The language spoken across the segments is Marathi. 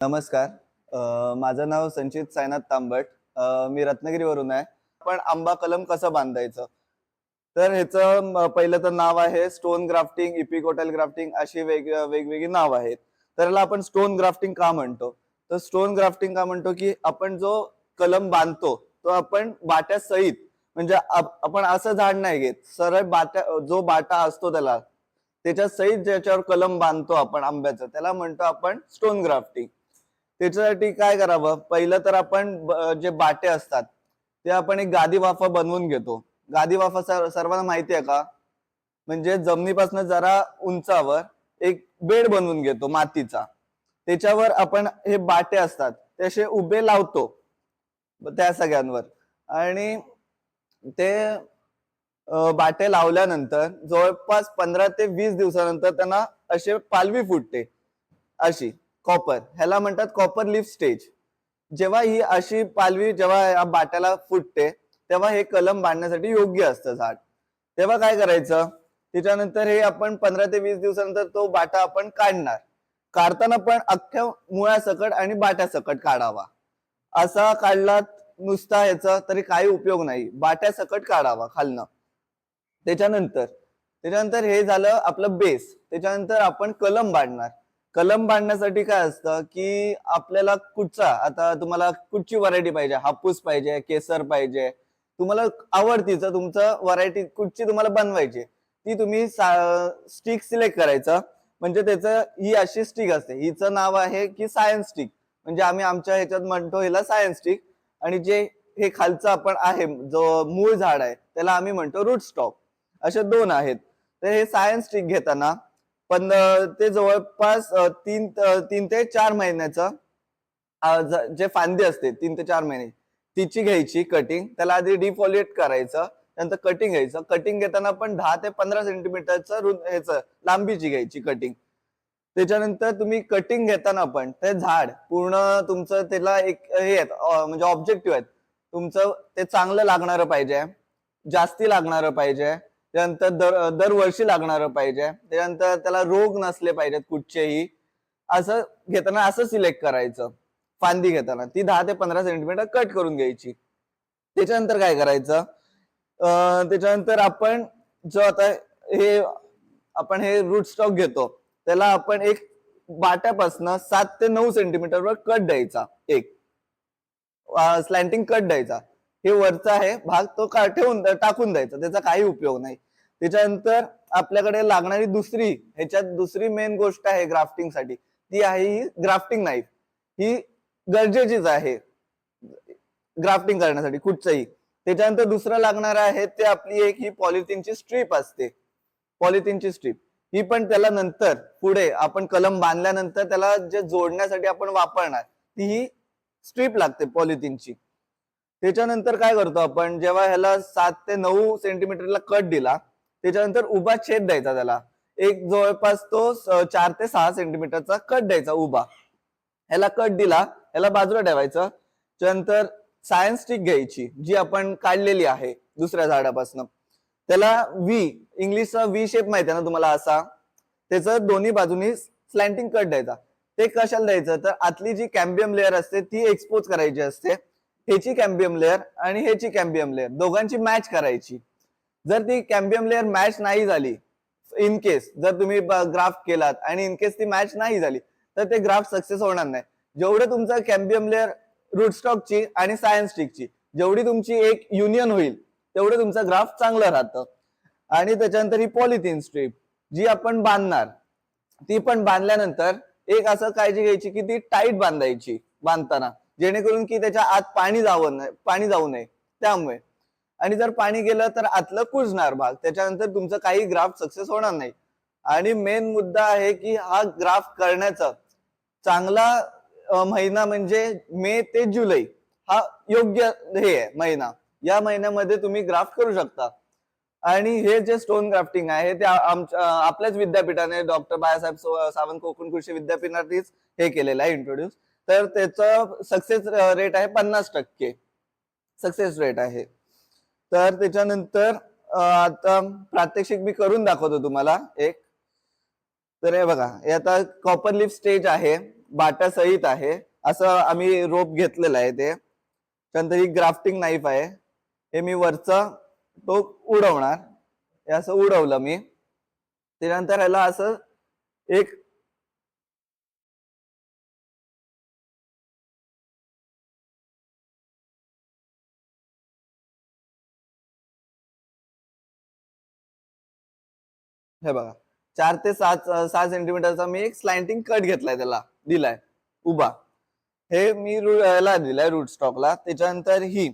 नमस्कार. माझं नाव संचित सायनाथ तांबट. मी रत्नागिरीवरून आहे. पण आंबा कलम कसं बांधायचं? तर ह्याचं पहिलं तर नाव आहे स्टोन ग्राफ्टिंग इपिकोटल ग्राफ्टिंग अशी वेग वेगवेगळी नाव आहेत. तर याला आपण स्टोन ग्राफ्टिंग का म्हणतो? तर स्टोन ग्राफ्टिंग का म्हणतो की आपण जो कलम बांधतो तो आपण बाट्या सहित म्हणजे आपण असं झाड नाही घेत. सरळ बाट्या जो बाटा असतो त्याला त्याच्या सहित ज्याच्यावर कलम बांधतो आपण आंब्याचं त्याला म्हणतो आपण स्टोन ग्राफ्टिंग. त्याच्यासाठी काय करावं? पहिलं तर आपण जे बाटे असतात ते आपण एक गादी वाफा बनवून घेतो. गादी वाफा सर सर्वांना माहिती आहे का? म्हणजे जमिनीपासून जरा उंचावर एक बेड बनवून घेतो मातीचा. त्याच्यावर आपण हे बाटे असतात ते असे उभे लावतो त्या सगळ्यांवर. आणि ते बाटे लावल्यानंतर जवळपास पंधरा ते वीस दिवसानंतर त्यांना असे पालवी फुटते अशी. कॉपर ह्याला म्हणतात कॉपर लिफ स्टेज जेव्हा ही अशी पालवी जेव्हा या बाट्याला फुटते तेव्हा हे कलम बांधण्यासाठी योग्य असतं झाड. तेव्हा काय करायचं? त्याच्यानंतर हे आपण पंधरा ते वीस दिवसानंतर तो बाटा आपण काढणार. काढताना पण अख्ख्या मुळासकट आणि बाट्यासकट काढावा. असा काढला नुसता ह्याचा तरी काही उपयोग नाही. बाट्यासकट काढावा खालनं. त्याच्यानंतर त्याच्यानंतर हे झालं आपलं बेस त्याच्यानंतर आपण कलम बांधणार. कलम बांधण्यासाठी काय असतं की आपल्याला कुठचा आता तुम्हाला कुठची व्हरायटी पाहिजे? हापूस पाहिजे केसर पाहिजे. तुम्हाला आवडतीचं तुमचं व्हरायटी कुठची तुम्हाला बनवायची ती तुम्ही स्टिक सिलेक्ट करायचं. म्हणजे त्याचं ही अशी स्टिक असते. हिचं नाव आहे की सायन्स स्टिक म्हणजे आम्ही आमच्या ह्याच्यात म्हणतो ह्याला सायन्स स्टिक आणि जे हे खालचं आपण आहे जो मूळ झाड आहे त्याला आम्ही म्हणतो रूट स्टॉक असे दोन आहेत. तर हे सायन्स स्टिक घेताना पण ते जवळपास तीन तीन ते चार महिन्याचं जे फांदी असते तीन ते चार महिने तिची घ्यायची कटिंग त्याला आधी डिफॉलिएट करायचं नंतर कटिंग घ्यायचं. कटिंग घेताना पण दहा ते पंधरा सेंटीमीटरचं ह्याचं लांबीची घ्यायची कटिंग त्याच्यानंतर तुम्ही कटिंग घेताना पण ते झाड पूर्ण तुमचं त्याला एक हे आहेत म्हणजे ऑब्जेक्टिव्ह आहेत. तुमचं ते चांगलं लागणारं पाहिजे जास्ती लागणारं पाहिजे. त्यानंतर दर दरवर्षी लागणारं पाहिजे. त्यानंतर त्याला रोग नसले पाहिजेत कुठचेही. असं घेताना असं सिलेक्ट करायचं. फांदी घेताना. ती दहा ते पंधरा सेंटीमीटर कट करून घ्यायची. त्याच्यानंतर काय करायचं? त्याच्यानंतर आपण जो आता हे आपण हे रूट स्टॉक घेतो. त्याला आपण एक बाट्यापासनं सात ते नऊ सेंटीमीटरवर कट द्यायचा. एक. स्लॅन्टिंग कट द्यायचा. हे वरचा आहे भाग तो का ठेवून टाकून द्यायचा त्याचा काही उपयोग नाही. त्याच्यानंतर आपल्याकडे लागणारी दुसरी ह्याच्यात दुसरी मेन गोष्ट आहे ग्राफ्टिंगसाठी. ती आहे ही ग्राफ्टिंग नाईफ ही गरजेचीच आहे ग्राफ्टिंग करण्यासाठी कुठचंही. त्याच्यानंतर दुसरं लागणार आहे ते आपली एक ही पॉलिथिनची स्ट्रीप असते. पॉलिथिनची स्ट्रीप ही पण त्याला नंतर पुढे आपण कलम बांधल्यानंतर त्याला जे जोडण्यासाठी आपण वापरणार ती ही स्ट्रीप लागते पॉलिथिनची त्याच्यानंतर काय करतो आपण जेव्हा ह्याला सात ते नऊ सेंटीमीटरला कट दिला त्याच्यानंतर उभा छेद द्यायचा त्याला. एक जवळपास तो चार ते सहा सेंटीमीटरचा कट द्यायचा उभा. ह्याला कट दिला ह्याला बाजूला ठेवायचं. त्यानंतर सायन्स स्टिक घ्यायची जी आपण काढलेली आहे दुसऱ्या झाडापासून. त्याला व्ही इंग्लिशचा व्ही शेप माहिती आहे ना तुम्हाला असा? त्याचं दोन्ही बाजूनी स्लॅन्टिंग कट द्यायचा. ते कशाला द्यायचं? तर आतली जी कॅम्बियम लेअर असते ती एक्सपोज करायची असते. ह्याची कॅम्बियम लेअर आणि ह्याची कॅम्बियम लेअर दोघांची मॅच करायची. जर ती कॅम्बियम लेअर मॅच नाही झाली इन केस जर तुम्ही ग्राफ केलात आणि इन केस ती मॅच नाही झाली तर ते ग्राफ सक्सेस होणार नाही. जेवढं तुमचं कॅम्बियम लेअर रूटस्टॉकची आणि सायन्स स्टिकची जेवढी तुमची एक युनियन होईल तेवढं तुमचा ग्राफ चांगलं राहतं. आणि त्याच्यानंतर ही पॉलिथिन स्ट्रीप जी आपण बांधणार ती पण बांधल्यानंतर एक असं काळजी घ्यायची की ती टाईट बांधायची बांधताना. जेणेकरून की त्याच्या आत पाणी जावं नाही पाणी जाऊ नये. त्यामुळे. आणि जर पाणी गेलं तर आतलं कुजणार भाग. त्याच्यानंतर तुमचं काही ग्राफ सक्सेस होणार नाही. आणि मेन मुद्दा आहे की हा ग्राफ करण्याचा चांगला महिना म्हणजे मे ते जुलै. हा योग्य हे आहे महिना. या महिन्यामध्ये तुम्ही ग्राफ्ट करू शकता. आणि हे जे स्टोन ग्राफ्टिंग आहे ते आमच्या आपल्याच विद्यापीठाने डॉक्टर बाळासाहेब सावंत कोकण कृषी विद्यापीठानेच हे केलेलं आहे इंट्रोड्यूस तर त्याचं सक्सेस रेट आहे पन्नास टक्के. सक्सेस रेट आहे. तर त्याच्यानंतर आता प्रात्यक्षिक मी करून दाखवतो तुम्हाला एक. तर हे बघा हे आता कॉपर लिफ स्टेज आहे बाटा सहित आहे. असं आम्ही रोप घेतलेलं आहे ते. त्यानंतर ही ग्राफ्टिंग नाईफ आहे. हे मी वरचं तो उडवणार. हे असं उडवलं मी. त्यानंतर ह्याला असं एक हे बघा. चार ते सात सहा सेंटीमीटरचा मी एक स्लाइंटिंग कट घेतलाय त्याला. दिलाय. उभा. हे मी याला दिलाय रूट स्टॉकला त्याच्यानंतर ही.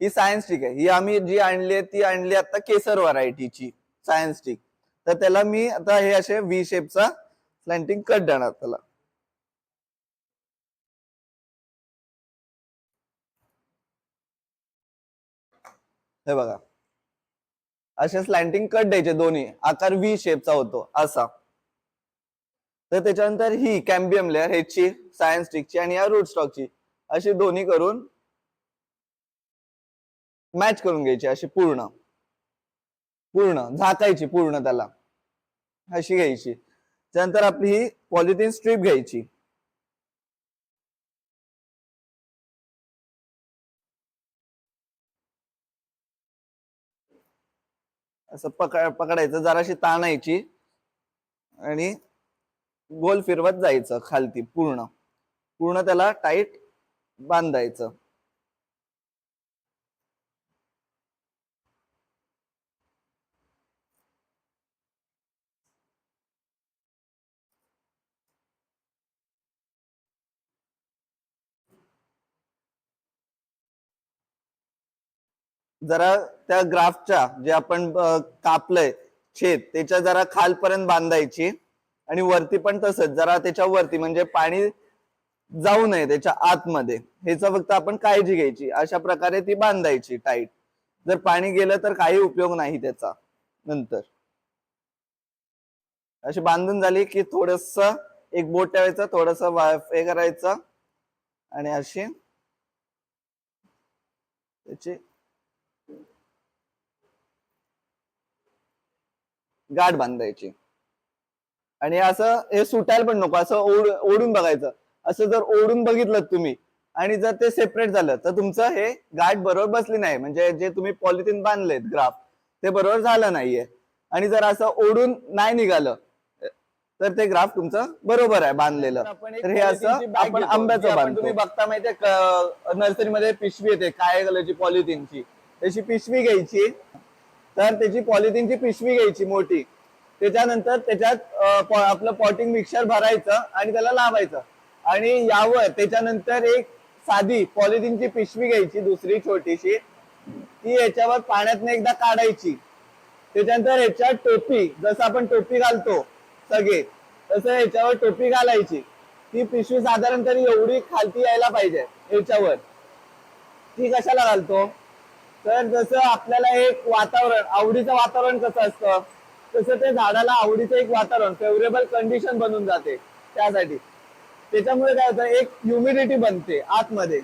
ही सायन्स स्टिक आहे. ही आम्ही जी आणली आहे ती आणली आता केसर व्हरायटीची सायन्स स्टिक तर त्याला मी आता हे असे व्ही शेपचा स्लाइंटिंग कट देणार त्याला. हे बघा. असे स्लॅन्टिंग कट द्यायचे दोन्ही. आकार व्ही शेपचा होतो असा. तर त्याच्यानंतर ही कॅम्बियम लेअर ह्याची सायन्स स्टिकची आणि या रूट स्टॉकची अशी दोन्ही करून मॅच करून घ्यायची अशी पूर्ण. पूर्ण झाकायची पूर्ण त्याला. अशी घ्यायची. त्यानंतर आपली ही पॉलिथिन स्ट्रीप घ्यायची. असं पकड पकडायचं जराशी ताणायची. आणि गोल फिरवत जायचं खालती पूर्ण. पूर्ण त्याला टाईट बांधायचं. जरा त्या ग्राफच्या जे आपण कापलंय छेद त्याच्या जरा खालपर्यंत बांधायची आणि वरती पण तसंच जरा त्याच्या वरती म्हणजे पाणी जाऊ नये त्याच्या आतमध्ये. ह्याचा फक्त आपण काळजी घ्यायची. अशा प्रकारे ती बांधायची टाईट जर पाणी गेलं तर काही उपयोग नाही त्याचा नंतर. अशी बांधून झाली की थोडस एक बोट ठेवायचं थोडस हे करायचं आणि अशी त्याची गाठ बांधायची. आणि असं हे सुटायला पण नको असं ओढ ओढून बघायचं. असं जर ओढून बघितलं तुम्ही आणि जर ते सेपरेट झालं तर तुमचं हे गाठ बरोबर बसली नाही. म्हणजे जे तुम्ही पॉलिथिन बांधलेत ग्राफ ते बरोबर झालं नाहीये. आणि जर असं ओढून नाही निघालं तर ते ग्राफ तुमचं बरोबर आहे बांधलेलं. तर हे असं आपण आंब्याचं बांधतो. तुम्ही बघता माहितीये नर्सरीमध्ये पिशवी येते काळ्या कलरची पॉलिथिनची तशी पिशवी घ्यायची. तर त्याची पॉलिथिनची पिशवी घ्यायची मोठी. त्याच्यानंतर त्याच्यात आपलं पॉटिंग मिक्सर भरायचं आणि त्याला लावायचं. आणि यावर त्याच्यानंतर एक साधी पॉलिथिनची पिशवी घ्यायची दुसरी छोटीशी. ती याच्यावर पाण्यातनं एकदा काढायची. त्याच्यानंतर ह्याच्यात टोपी जसं आपण टोपी घालतो सगळे तसं ह्याच्यावर टोपी घालायची. ती पिशवी साधारण तरी एवढी खालती यायला पाहिजे ह्याच्यावर ती कशाला घालतो? तर जसं आपल्याला एक वातावरण आवडीचं वातावरण कसं असतं? तसं ते झाडाला आवडीचं एक वातावरण फेवरेबल कंडिशन बनून जाते त्यासाठी. त्याच्यामुळे काय होतं? एक ह्युमिडिटी बनते आतमध्ये.